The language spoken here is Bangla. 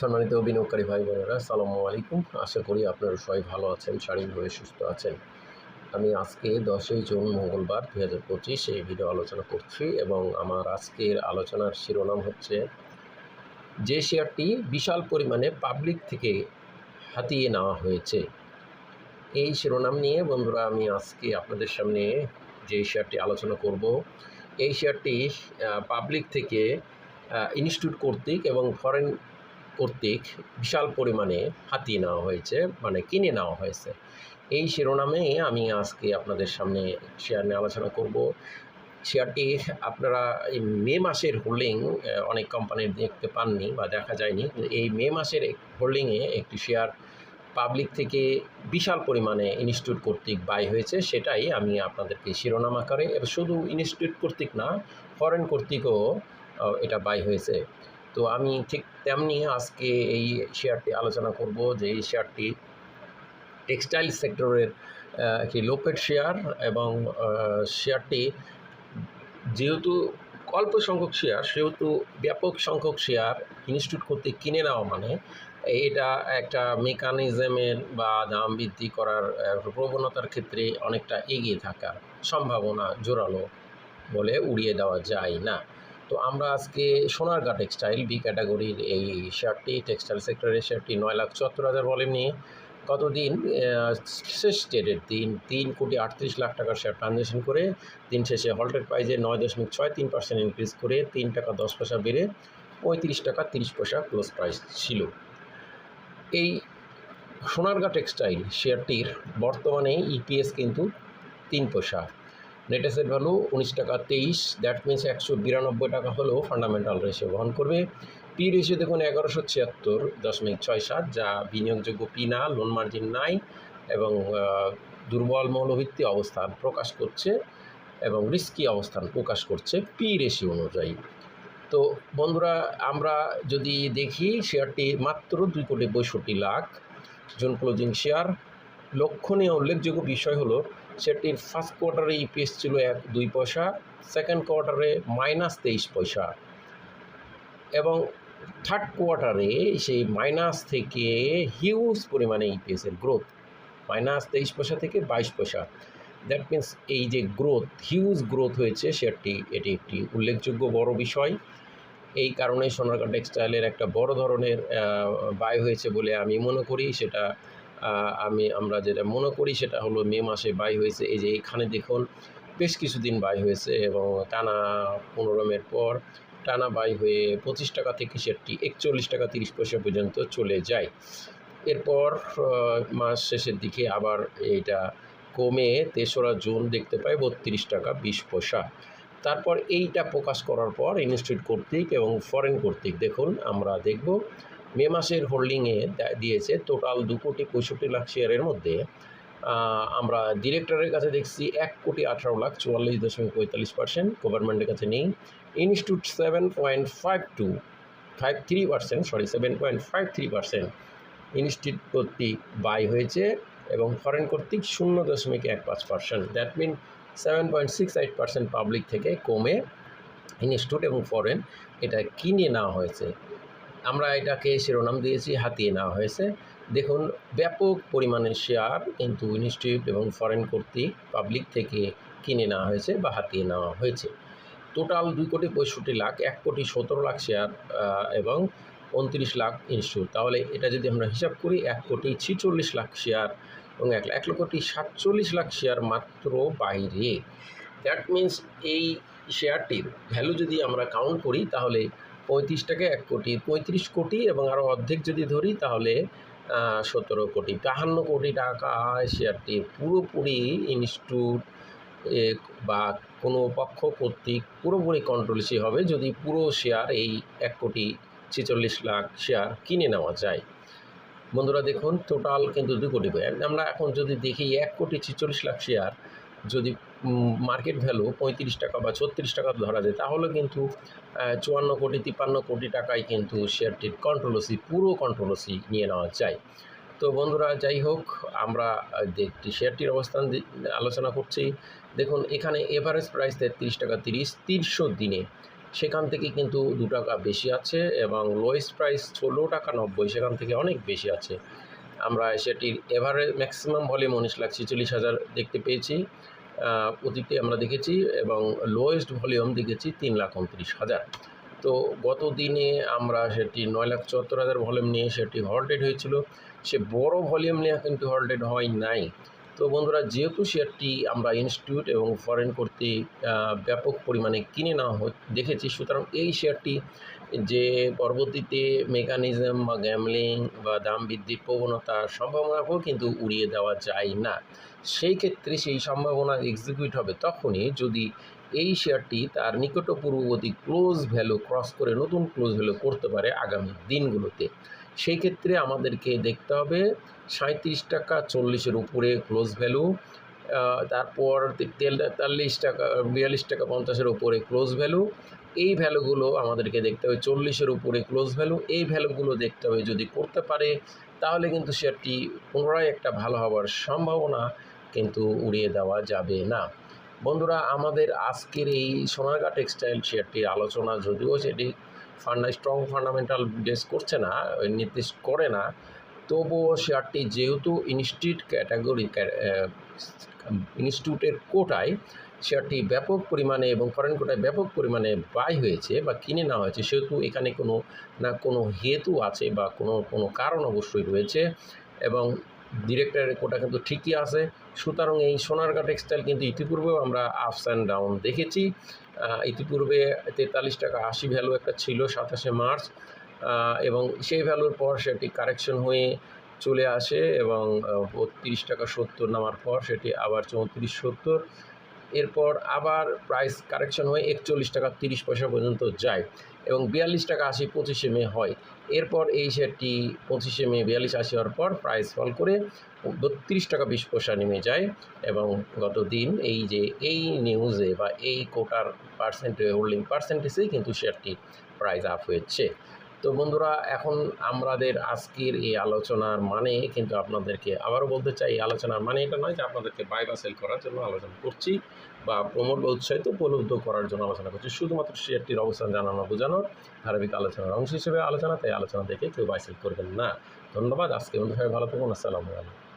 সম্মানিত বিনিয়োগকারী ভাই বোনেরা সালামু আলাইকুম। আশা করি আপনারা সবাই ভালো আছেন শারীরিকভাবে সুস্থ আছেন। আমি আজকে দশই জুন মঙ্গলবার দু হাজার পঁচিশ এই ভিডিও আলোচনা করছি এবং আমার আজকের আলোচনার শিরোনাম হচ্ছে, যে শেয়ারটি বিশাল পরিমাণে পাবলিক থেকে হাতিয়ে নেওয়া হয়েছে। এই শিরোনাম নিয়ে বন্ধুরা, আমি আজকে আপনাদের সামনে যে শেয়ারটি আলোচনা করব, এই শেয়ারটি পাবলিক থেকে ইনস্টিটিউট কর্তৃক এবং ফরেন কর্তৃক বিশাল পরিমাণে হাতিয়ে নেওয়া হয়েছে মানে কিনে নেওয়া হয়েছে। এই শিরোনামে আমি আজকে আপনাদের সামনে শেয়ার নিয়ে আলোচনা করব। শেয়ারটি আপনারা এই মে মাসের হোল্ডিং অনেক কোম্পানির দেখতে পাননি বা দেখা যায়নি। এই মে মাসের হোল্ডিংয়ে একটি শেয়ার পাবলিক থেকে বিশাল পরিমাণে ইনস্টিটিউট কর্তৃক বাই হয়েছে। সেটাই আমি আপনাদেরকে শিরোনাম আকারে শুধু ইনস্টিটিউট কর্তৃক না ফরেন কর্তৃকও এটা বাই হয়েছে। তো আমি ঠিক তেমনি আজকে এই শেয়ারটি আলোচনা করব যে এই শেয়ারটি টেক্সটাইল সেক্টরের একটি লোপেড শেয়ার এবং শেয়ারটি যেহেতু অল্প সংখ্যক শেয়ার, সেহেতু ব্যাপক সংখ্যক শেয়ার ইনস্টিটিউট করতে কিনে নেওয়া মানে এটা একটা মেকানিজমের বা দাম বৃদ্ধি করার প্রবণতার ক্ষেত্রে অনেকটা এগিয়ে থাকার সম্ভাবনা জোরালো বলে উড়িয়ে দেওয়া যায় না। তো আমরা আজকে সোনারগা টেক্সটাইল বি ক্যাটাগরির এই শেয়ারটি টেক্সটাইল সেক্টরের শেয়ারটি নয় লাখ চুয়াত্তর হাজার ভলিউম নিয়ে গতদিন শেষ ডেটের দিন তিন কোটি আটত্রিশ লাখ টাকার শেয়ার ট্রানজ্যাকশন করে, দিন শেষে হল্টেড প্রাইজে নয় দশমিক ছয় তিন পার্সেন্ট ইনক্রিজ করে তিন টাকা দশ পয়সা বেড়ে পঁয়ত্রিশ টাকা তিরিশ পয়সা ক্লোজ প্রাইস ছিল। এই সোনারগা টেক্সটাইল শেয়ারটির বর্তমানে ইপিএস কিন্তু তিন পয়সা। নেট অ্যাসেট ভ্যালু উনিশ টাকা তেইশ। দ্যাট মিনস একশো বিরানব্বই টাকা হলেও ফান্ডামেন্টাল রেশিও বহন করবে। পি রেশিও দেখুন এগারোশো ছিয়াত্তর দশমিক ছয় সাত, যা বিনিয়োগযোগ্য পি না লোন মার্জিন নাই এবং দুর্বল মৌলভিত্তি অবস্থান প্রকাশ করছে এবং রিস্কি অবস্থান প্রকাশ করছে পি রেশিও অনুযায়ী। তো বন্ধুরা, আমরা যদি দেখি শেয়ারটি মাত্র দুই কোটি পঁয়ষট্টি লাখ জুন ক্লোজিং শেয়ার লক্ষণীয় উল্লেখযোগ্য বিষয় হলো সেটির ফার্স্ট কোয়ার্টারে ইপিএস ছিল এক, দুই পয়সা সেকেন্ড কোয়ার্টারে মাইনাস তেইশ পয়সা। এবং থার্ড কোয়ার্টারে সেই মাইনাস থেকে হিউজ পরিমাণে ইপিএসের গ্রোথ মাইনাস তেইশ পয়সা থেকে বাইশ পয়সা। দ্যাট মিন্স এই যে গ্রোথ হিউজ গ্রোথ হয়েছে সেটি, এটি একটি উল্লেখযোগ্য বড় বিষয়। এই কারণে সোনারগাঁ টেক্সটাইলের একটা বড় ধরনের ব্যয় হয়েছে বলে আমি মনে করি। সেটা আমি, আমরা যেটা মনে করি সেটা হলো মে মাসে বাই হয়েছে। এই যে এখানে দেখুন, বেশ কিছুদিন বাই হয়েছে এবং টানা পনেরোমের পর টানা বাই হয়ে পঁচিশ টাকা থেকে সেটি একচল্লিশ টাকা তিরিশ পয়সা পর্যন্ত চলে যায়। এরপর মাস শেষের দিকে আবার এইটা কমে তেসরা জুন দেখতে পাই বত্রিশ টাকা বিশ পয়সা। তারপর এইটা প্রকাশ করার পর ইনস্টিটিউট কর্তৃক এবং ফরেন কর্তৃক দেখুন, আমরা দেখব মে মাসের হোল্ডিংয়ে দিয়েছে টোটাল দু কোটি পঁয়ষট্টি লাখ শেয়ারের মধ্যে। আমরা ডিরেক্টরের কাছে দেখছি এক কোটি আঠারো লাখ চুয়াল্লিশ দশমিক পঁয়তাল্লিশ পার্সেন্ট গভর্নমেন্টের কাছে নেই। Institute seven point five two five three percent sorry seven point five three percent institute কর্তৃক বাই হয়েছে এবং ফরেন কর্তৃক শূন্য দশমিক এক পাঁচ percent that mean seven point six eight percent public থেকে কমে ইনস্টিটিউট এবং ফরেন এটা কিনে নেওয়া হয়েছে। আমরা এটাকে শিরোনাম দিয়েছি, হাতিয়ে নেওয়া হয়েছে। দেখুন, ব্যাপক পরিমাণের শেয়ার কিন্তু ইনস্টিটিউট এবং ফরেন কর্তৃক পাবলিক থেকে কিনে নেওয়া হয়েছে বা হাতিয়ে নেওয়া হয়েছে। টোটাল দুই কোটি পঁয়ষট্টি লাখ, এক কোটি সতেরো লাখ শেয়ার এবং উনত্রিশ লাখ ইনস্টিটিউট। তাহলে এটা যদি আমরা হিসাব করি, এক কোটি ছিচল্লিশ লাখ শেয়ার এবং এক এক কোটি সাতচল্লিশ লাখ শেয়ার মাত্র বাইরে। দ্যাট মিন্স এই শেয়ারটির ভ্যালু যদি আমরা কাউন্ট করি, তাহলে পঁয়ত্রিশ টাকা এক কোটি, পঁয়ত্রিশ কোটি এবং আরও অর্ধেক যদি ধরি তাহলে সতেরো কোটি বাহান্ন কোটি টাকা শেয়ারটি পুরোপুরি ইনস্টিটিউট বা কোনো পক্ষ কর্তৃক পুরোপুরি কন্ট্রোলসি হবে যদি পুরো শেয়ার এই এক কোটি ছেচল্লিশ লাখ শেয়ার কিনে নেওয়া যায়। বন্ধুরা দেখুন টোটাল কিন্তু দু কোটি। আমরা এখন যদি দেখি এক কোটি ছেচল্লিশ লাখ শেয়ার যদি মার্কেট ভ্যালু পঁয়ত্রিশ টাকা বা ছত্রিশ টাকা ধরা যায়, তাহলে কিন্তু চুয়ান্ন কোটি, তিপ্পান্ন কোটি টাকায় কিন্তু শেয়ারটির কন্ট্রোলসি পুরো কন্ট্রোলসি নিয়ে নেওয়া যায়। তো বন্ধুরা, যাই হোক, আমরা শেয়ারটির অবস্থান আলোচনা করছি, দেখুন, এখানে এভারেজ প্রাইস তেত্রিশ টাকা তিরিশ, তিনশো দিনে। সেখান থেকে কিন্তু দু টাকা বেশি আছে এবং লোয়েস্ট প্রাইস ষোলো টাকা নব্বই, সেখান থেকে অনেক বেশি আছে। আমরা সেটির এভারেজ ম্যাক্সিমাম ভলিউম উনিশ লাখ ছেচল্লিশ হাজার দেখতে পেয়েছি। অতীতে আমরা দেখেছি এবং লোয়েস্ট ভলিউম দেখেছি তিন লাখ উনত্রিশ হাজার। তো গত দিনে আমরা সেটি নয় লাখ চুয়াত্তর হাজার ভলিউম নিয়ে সেটি হল্টেড হয়েছিল। সে বড় ভলিউম নিয়ে কিন্তু হল্টেড হয় নাই। তো বন্ধুরা যেহেতু শেয়ারটি আমরা ইনস্টিটিউট এবং ফরেন কর্তৃক আহ, ব্যাপক পরিমাণে কিনে নেওয়া দেখেছি সুতরাং এই শেয়ারটি যে পরবর্তীতে মেকানিজম বা গ্যামলিং বা দাম বৃদ্ধির প্রবণতার সম্ভাবনাকেও কিন্তু উড়িয়ে দেওয়া যায় না। সেই ক্ষেত্রে সেই সম্ভাবনা এক্সিকিউট হবে তখনই যদি এই শেয়ারটি তার নিকট নিকটপূর্ববর্তী ক্লোজ ভ্যালু ক্রস করে নতুন ক্লোজ ভ্যালু করতে পারে আগামী দিনগুলোতে। সেই ক্ষেত্রে আমাদেরকে দেখতে হবে সাঁত্রিশ টাকা চল্লিশের উপরে ক্লোজ ভ্যালু তারপর তেতাল্লিশ টাকা, বিয়াল্লিশ টাকা পঞ্চাশের উপরে ক্লোজ ভ্যালু এই ভ্যালুগুলো আমাদেরকে দেখতে হবে চল্লিশের উপরে ক্লোজ ভ্যালু এই ভ্যালুগুলো দেখতে হবে যদি করতে পারে তাহলে কিন্তু শেয়ারটি পুনরায় একটা ভালো হওয়ার সম্ভাবনা কিন্তু উড়িয়ে দেওয়া যাবে না। বন্ধুরা, আমাদের আজকের এই সোনারগাঁ টেক্সটাইল শেয়ারটির আলোচনা যদিও সেটি ফান্ডা স্ট্রং ফান্ডামেন্টাল বেস করছে না নির্দেশ করে না, তবুও শেয়ারটি যেহেতু ইনস্টিটিউট ক্যাটাগরি ইনস্টিটিউটের কোটায় শেয়ারটি ব্যাপক পরিমাণে এবং ফরেন কোটায় ব্যাপক পরিমাণে বাই হয়েছে বা কিনে নেওয়া হয়েছে, সেহেতু এখানে কোনো না কোনো হেতু আছে বা কোনো কোনো কারণ অবশ্যই রয়েছে এবং ডিরেক্টরের কোটা কিন্তু ঠিকই আছে। সুতরাং এই সোনারগাঁ টেক্সটাইল কিন্তু ইতিপূর্বেও আমরা আপস অ্যান্ড ডাউন দেখেছি। ইতিপূর্বে তেতাল্লিশ টাকা আশি ভ্যালু একটা ছিল সাতাশে মার্চ। এবং সেই ভ্যালুর পর সেটি কারেকশন হয়ে চলে আসে এবং বত্রিশ টাকা সত্তর নামার পর সেটি আবার চৌত্রিশ সত্তর। এরপর আবার প্রাইস কারেকশন হয়ে একচল্লিশ টাকা তিরিশ পয়সা পর্যন্ত যায় এবং বিয়াল্লিশ টাকা আশি পঁচিশে মে হয়। এরপর এই শেয়ারটি পঁচিশে মে বিয়াল্লিশ আশি হওয়ার পর প্রাইস ফল করে বত্রিশ টাকা বিশ পয়সা নেমে যায় এবং গত দিন এই যে এই নিউজে বা এই কোটার পার্সেন্টে হোল্ডিং পার্সেন্টেজেই কিন্তু শেয়ারটি প্রাইস আপ হয়েছে। তো বন্ধুরা, এখন আমাদের আজকের এই আলোচনার মানে কিন্তু আপনাদেরকে আবারও বলতে চাই, এই আলোচনার মানে এটা নয় যে আপনাদেরকে বাই বা সেল করার জন্য আলোচনা করছি বা প্রমোট বা উৎসাহিত উপলব্ধ করার জন্য আলোচনা করছি। শুধুমাত্র শেয়ারটির অবস্থান জানানো, বোঝানোর ধারাবাহিক আলোচনার অংশ হিসেবে আলোচনা, তাই আলোচনা দেখে কেউ বাই সেল করবেন না। ধন্যবাদ আজকে বন্ধু সবাই ভালো থাকুন, আসসালামু আলাইকুম।